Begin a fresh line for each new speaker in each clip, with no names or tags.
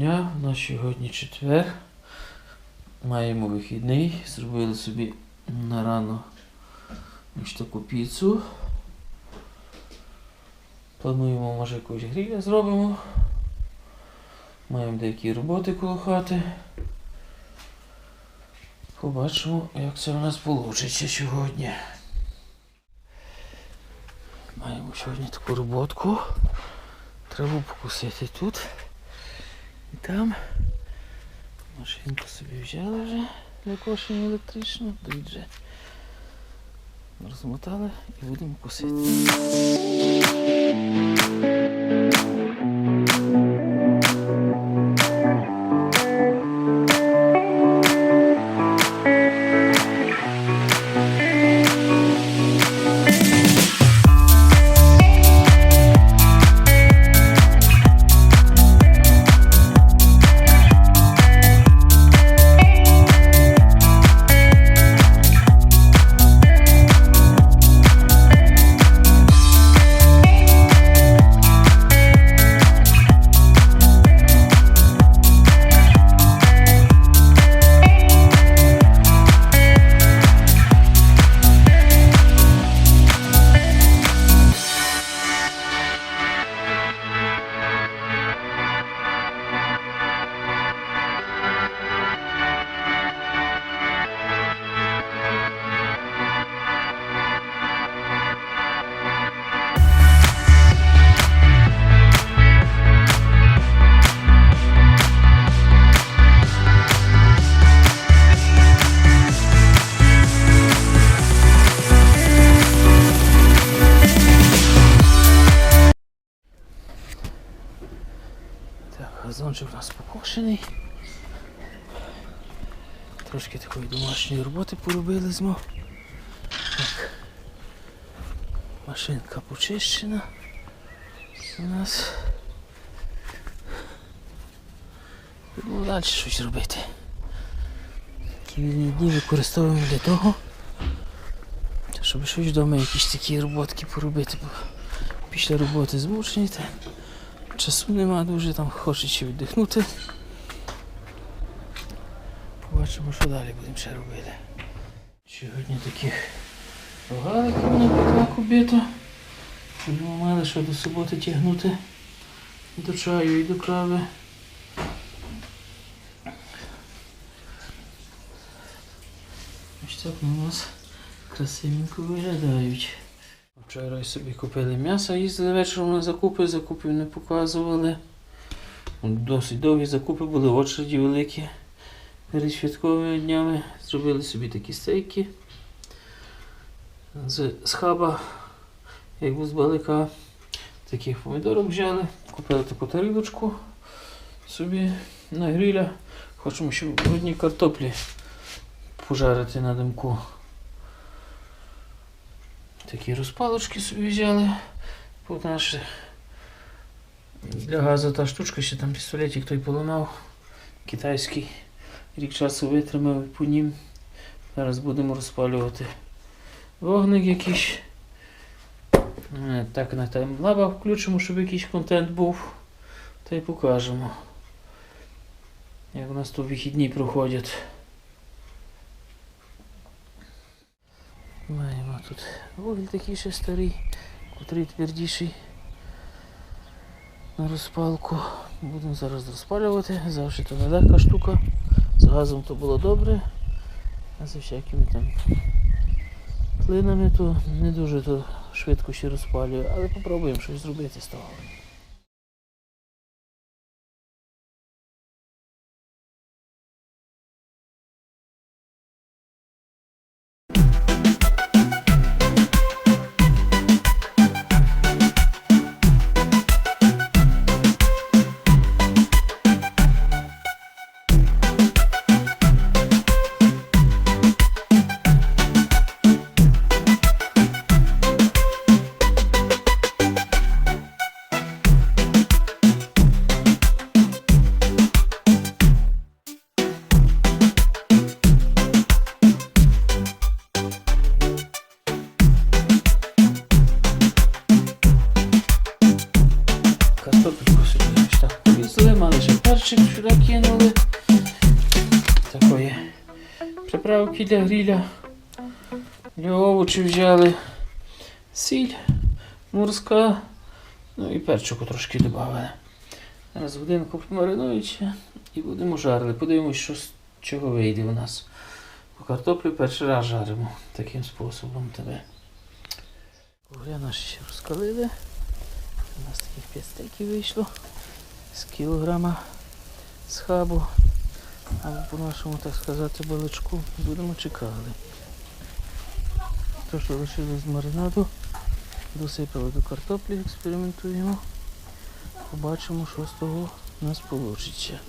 дня. У нас сьогодні четвер. Маємо вихідний. Зробили собі на рано ось таку піцу. Плануємо, може, якусь гріля зробимо. Маємо деякі роботи коло хати. Побачимо, як це у нас вийде сьогодні. Маємо сьогодні таку роботку. Треба покусити тут і там. Машинку собі взяли вже для кошення електричну, тут вже розмотали і будемо косити. Трошки такої домашньої роботи поробили змо. Так. Машинка почищена. У нас. Будемо далі щось робити. Такі вільні дні використовуємо для того, щоб щось вдома якісь такі роботки поробити. Бо після роботи змучені. Часу нема дуже, там хочеться віддихнути. Побачимо, що далі будемо ще робити. Сьогодні таких рогаликів напекла кубіта. Щоб ми мали що до суботи тягнути до чаю і до крави. Ось так у нас красивенько виглядають. Вчора собі купили м'ясо, їздили вечором на закупи, закупів не показували. Досить довгі закупи були, очереді великі. Перед святковими днями зробили собі такі стейки. З, з хаба, як з балика, таких помідорок взяли. Купили таку тарілочку собі на гриля. Хочемо ще одній картоплі пожарити на димку. Такі розпалочки собі взяли. Тут наш для газу та штучка, ще там пістолетик той поламав. Китайський. Рік часу витримав по нім. Зараз будемо розпалювати вогник якийсь. Е, Так на таймлаба включимо, щоб якийсь контент був. Та й покажемо. Як у нас тут вихідні проходять. Маємо тут вугіль такий ще старий, котрий твердіший на розпалку. Будемо зараз розпалювати. Завжди то нелегка штука. З газом то було добре, а за всякими там плинами то не дуже то швидко ще розпалює, але попробуємо щось зробити з того. Для гриля. Для взяли. Сіль морська. Ну і перчику трошки додали. Зараз годинку помаринуючи і будемо жарити. Подивимось, що з чого вийде у нас. Бо картоплю перший раз жаримо таким способом тебе. Угля наші ще розкалили. У нас таких 5 стейків вийшло з кілограма з хабу. Або по нашому, так сказати, баличку будемо чекали. То, що лишилось з маринаду, досипали до картоплі, експериментуємо. Побачимо, що з того у нас вийде.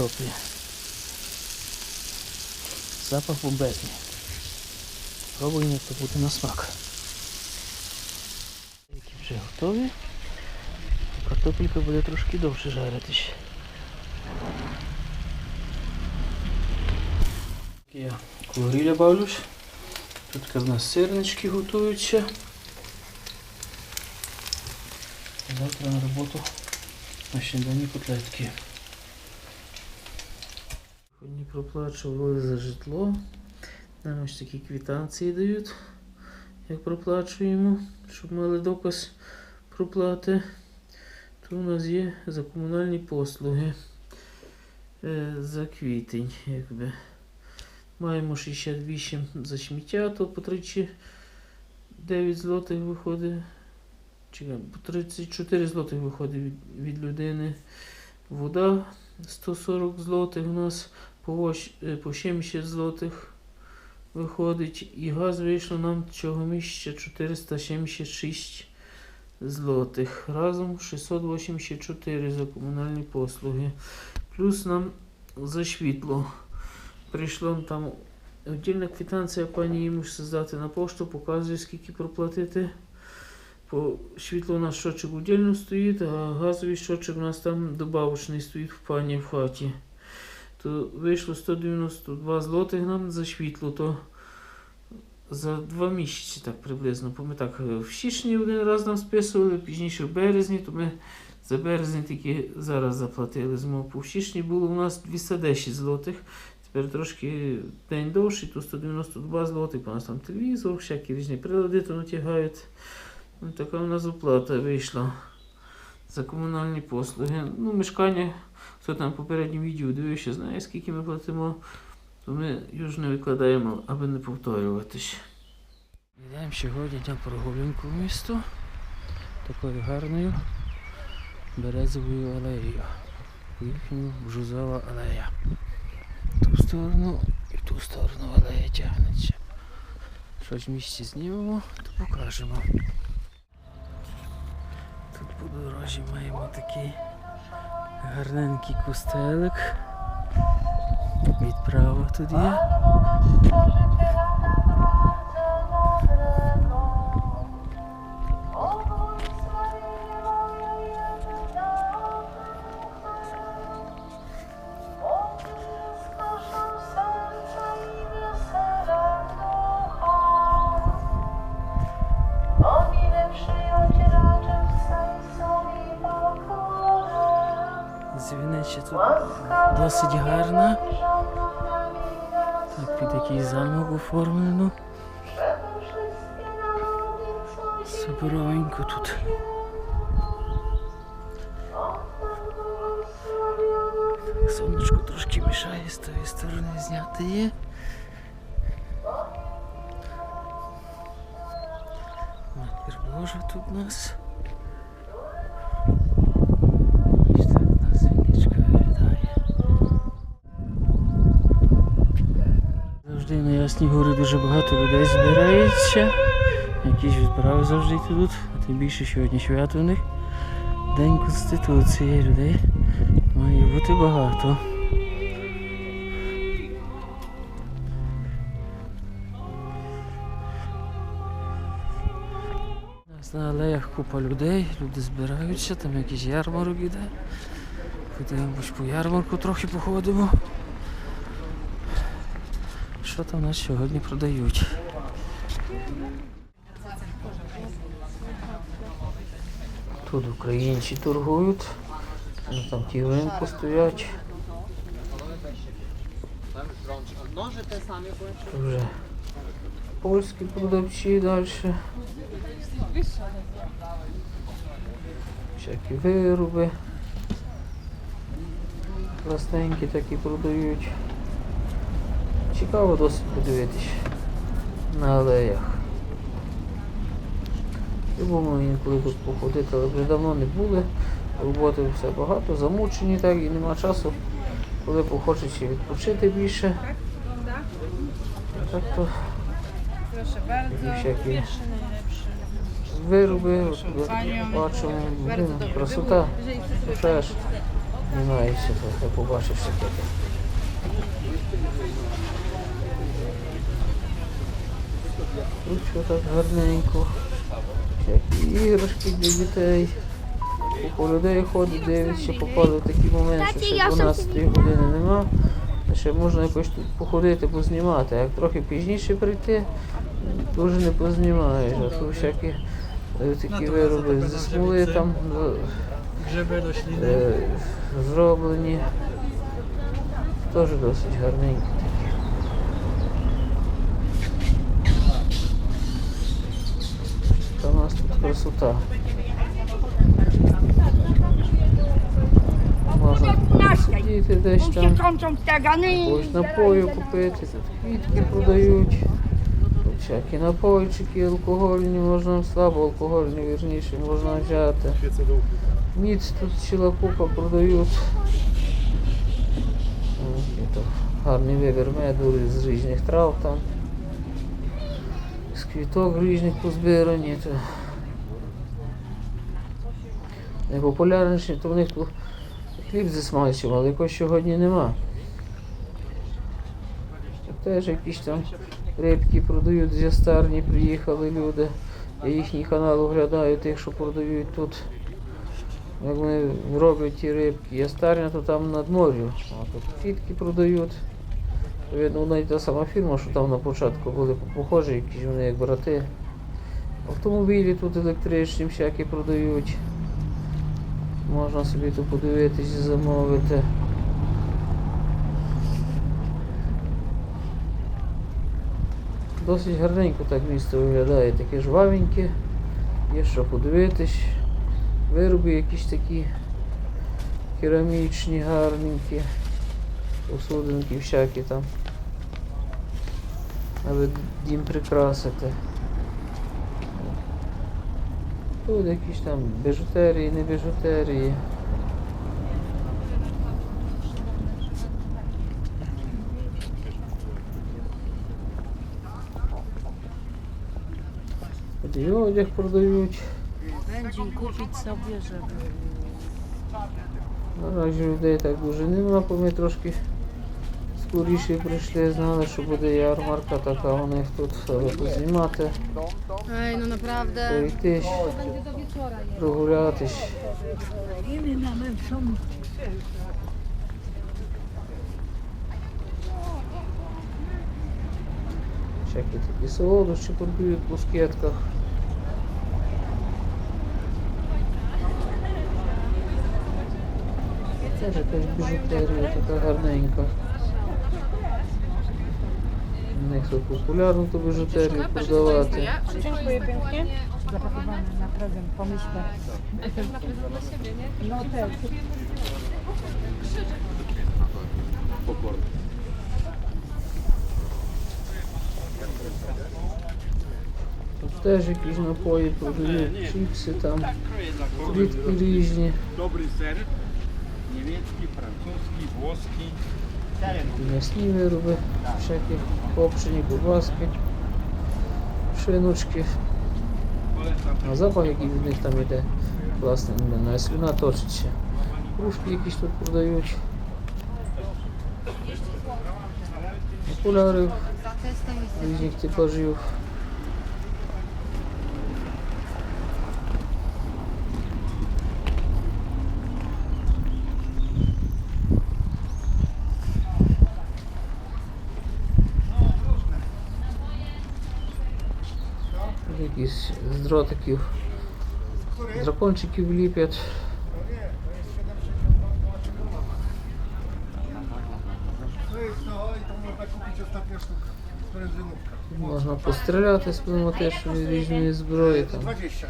Картоплі. Запах бомбезний. Пробуємо, як буде на смак. Стейки вже готові. Картопелька буде трошки довше жаритись. Я кулгріля бавлюсь. Тут в нас сирнички готуються. Завтра на роботу на снідані котлетки. Проплачували за житло. Нам ось такі квитанції дають, як проплачуємо, щоб мали доказ проплати. То у нас є за комунальні послуги е, за квітень. Якби. Маємо 68 за сміття, то по 39 злотих виходить. Чекай, по 34 злотих виходить від, від людини. Вода 140 злотих у нас по, е, по 70 злотих виходить. І газ вийшло нам цього місяця 476 злотих. Разом 684 за комунальні послуги. Плюс нам за світло. Прийшло там віддільна квитанція, пані мусить здати на пошту, показує скільки проплатити. По світло у нас щочок віддільно стоїть, а газовий щочок у нас там добавочний стоїть в пані в хаті. То вийшло 192 злотих нам за світло, то за два місяці так приблизно. Бо ми так в січні один раз нам списували, пізніше в березні, то ми за березень тільки зараз заплатили змову. В січні було у нас 210 злотих. Тепер трошки день довший, то 192 злотих, у нас там телевізор, всякі різні прилади то натягають. Ну, така у нас оплата вийшла за комунальні послуги. Ну, мешкання, хто там в попередньому відео дивився, знає, скільки ми платимо, то ми ж не викладаємо, аби не повторюватись. Йдемо сьогодні йдемо прогулянку в місто такою гарною березовою алеєю. Їхню бжузова алея. В ту сторону і в ту сторону алея тягнеться. Щось в місті знімемо, то покажемо. По дорожі маємо такий гарненький кустелик. Відправа тут є. Дзвінича тут досить гарна. Так, під який замок оформлено. Суперовенько тут. Сонечко трошки мішає з тої сторони зняти є. Боже тут у нас. Завжди на Ясній горі дуже багато людей збирається. Якісь відправи завжди тут, а тим більше сьогодні свято у них. День Конституції людей має бути багато. У нас на алеях купа людей, люди збираються, там якийсь ярмарок іде. Подивимось по ярмарку трохи походимо. Що там нас сьогодні продають? Тут українці торгують. Ну, там ті ринку стоять. Тут Вже польські продавці далі. Всякі вироби. Простенькі такі продають. Цікаво досить подивитись на алеях. Любимо інколи тут походити, але вже давно не були. Роботи все багато, замучені так і нема часу, коли хочеться відпочити більше. Так то
najlepszy.
вироби, бачимо, красота. Вже ж знімаєшся, то ти таке. Тут що так гарненько. Всякі іграшки для дітей. Купа людей ходить, дивиться, попали в такий момент, що ще 12 години нема. Ще можна якось тут походити, познімати. Як трохи пізніше прийти, вже не познімаєш. А тут всякі е, такі вироби зі смоли там е, зроблені. Теж досить гарненькі красота. Можна сидіти десь там, якогось напою купити, тут квітки продають. Всякі напойчики алкогольні, можна слабо алкогольні, вірніше, можна взяти. Ніц тут ціла купа продають. Гарний вибір меду з різних трав там. З квіток різних позбирані. Найпопулярніші, то в них хліб смальцем, але якось сьогодні нема. Теж якісь там рибки продають з ястарні, приїхали люди. Я їхній канал оглядаю тих, що продають тут. Як вони роблять ті рибки. Ястарня, то там над морю. А тут фітки продають. Видно, навіть та сама фірма, що там на початку були похожі, якісь вони як брати. Автомобілі тут електричні всякі продають. Можна собі тут подивитись і замовити. Досить гарненько так місто виглядає, таке жвавеньке. Є що подивитись. Вироби якісь такі керамічні, гарненькі, посудинки всякі там. Аби дім прикрасити. Тут якісь там біжутерії, не біжутерії. Тут і одяг продають.
Będzie kupić sobie, żeby...
Наразі людей так дуже нема, бо ми трошки скоріше прийшли, знали, що буде ярмарка така у них тут,
naprawdę.
пройтись,
Będzie do wieczora je.
прогулятись. Всякі такі солодощі продають в плоскетках. Теж якась біжутерія така гарненька. jak są popularne, no to wyżyteczne, kudowaty.
Dziękuję pięknie. Zapakowane na prezent, pomyślę. Ale też na prezent dla siebie, nie? No też.
Pokorny. Tu też jakieś napoje, produkty, chipsy tam, tak frytki różnie.
Dobry ser, niemiecki, francuski, włoski.
М'ясні вироби, всякі копчені, ковбаски, шиночки.
Polecam
А запах, який від них там іде, власне, не слюна точиться. Кружки якіś тут продають. Окуляри
Za testem jest
різних типажів. Якісь з дротиків, дракончиків ліпять. Можна постріляти з пневматичної різної зброї, там,
20.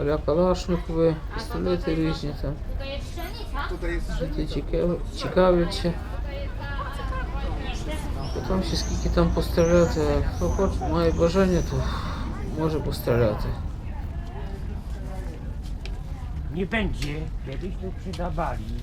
аля Калашникови, пістолети різні там.
Tutaj jest
Діти цікав- цікавляться. Потім ще скільки там постріляти, хто хоче, має бажання, то може постріляти.
Nie będzie, kiedyś tu przydawali.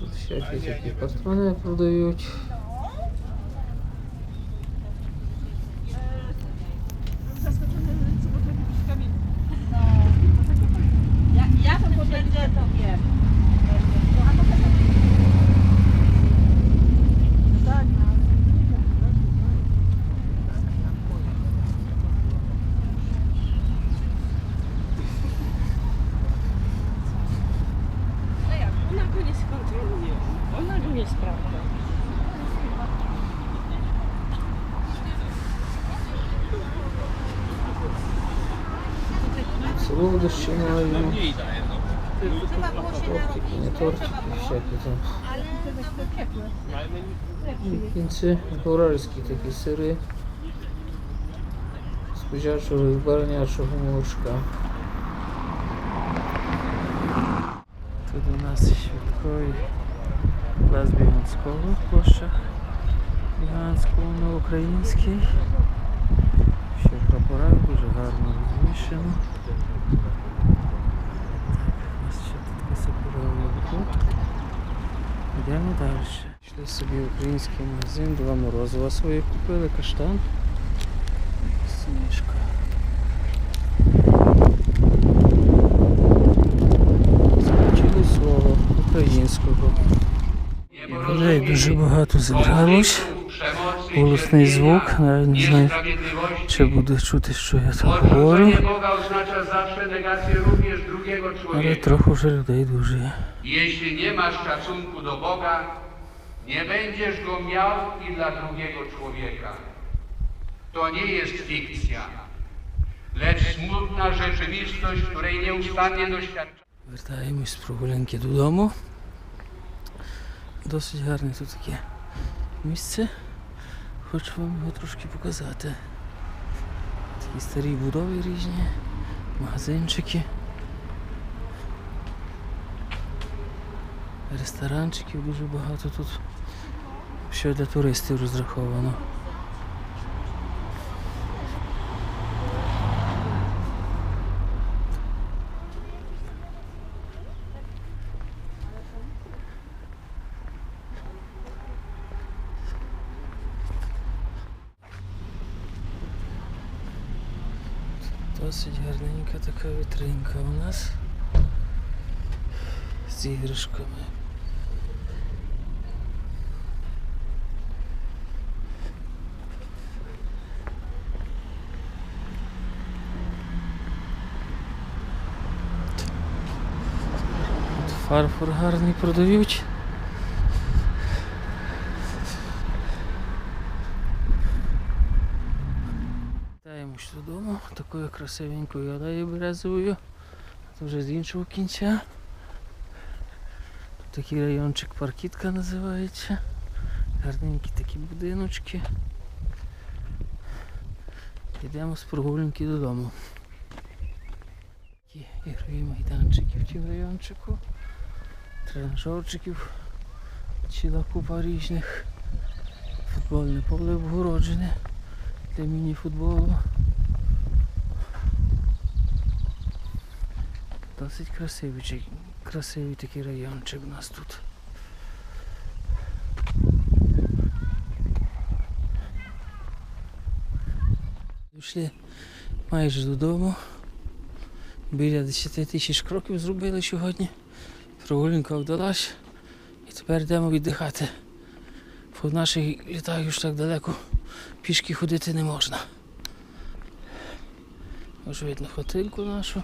Тут всякі такі патрони продають.
Ona
Солодощі маємо. Тортики, не тортики, всякі там. І кінці уральські такі сири. З козячого і баранячого молочка. Тут у нас ще такий плац Біганського, площа Біганського на українській. Ще прапора дуже гарно розвішено. У нас ще тут така сакурова тут. Йдемо далі. Йшли собі в український магазин, два морозива свої купили, каштан. Сніжка. Закінчили слово українського. Людей дуже багато зібралось. bolesny zvuk,
nie znam, czy będę czuć jeszcze
jako
chory.
Ale trochę, że ludzi duży.
Jeśli nie masz szacunku do Boga, nie będziesz go miał i dla drugiego człowieka. To nie jest fikcja, lecz smutna rzeczywistość, której nieustannie doświadczamy.
Wracamy z progulenki do domu. Dosyć ładne tu takie miejsce. Хочу вам його трошки показати. Такі старі будови різні, магазинчики. Ресторанчиків дуже багато тут. Що для туристів розраховано. Досить гарненька така вітринка у нас з іграшками. Фарфор гарний продають. Вертаємось додому такою красивенькою алеєю березовою. Це вже з іншого кінця. Тут такий райончик паркітка називається. Гарненькі такі будиночки. Йдемо з прогулянки додому. Такі ігрові майданчики в тім райончику. Тренажерчиків. Ціла купа різних. Футбольне поле обгороджене. для міні-футболу. Досить красивий, красивий такий райончик у нас тут. Дійшли майже додому. Біля 10 тисяч кроків зробили сьогодні. Прогулянка вдалась. І тепер йдемо віддихати. В наших літах ж так далеко пішки ходити не можна. Ось видно хотинку нашу.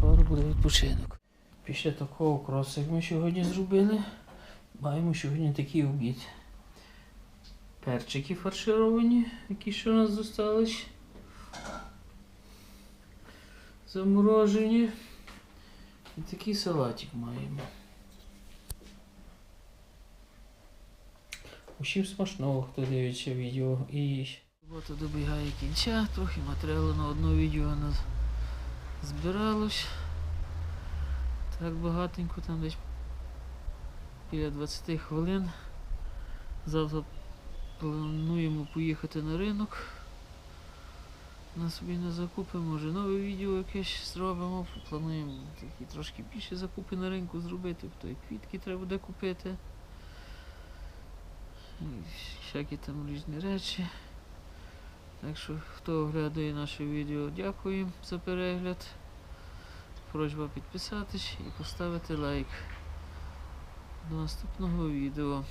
Скоро буде відпочинок. Після такого кросу, як ми сьогодні зробили, маємо сьогодні такий обід. Перчики фаршировані, які ще у нас зостались. Заморожені. І такий салатик маємо. Усім смачного, хто дивиться відео. І робота добігає кінця, трохи матеріалу на одне відео збиралось. Так багатенько, там десь біля 20 хвилин. Завтра плануємо поїхати на ринок. На собі не закупи, може нове відео якесь зробимо. Плануємо такі трошки більше закупи на ринку зробити, то і квітки треба буде купити. І всякі там різні речі. Так що, хто оглядає наше відео, дякую за перегляд. Просьба підписатись і поставити лайк. До наступного відео.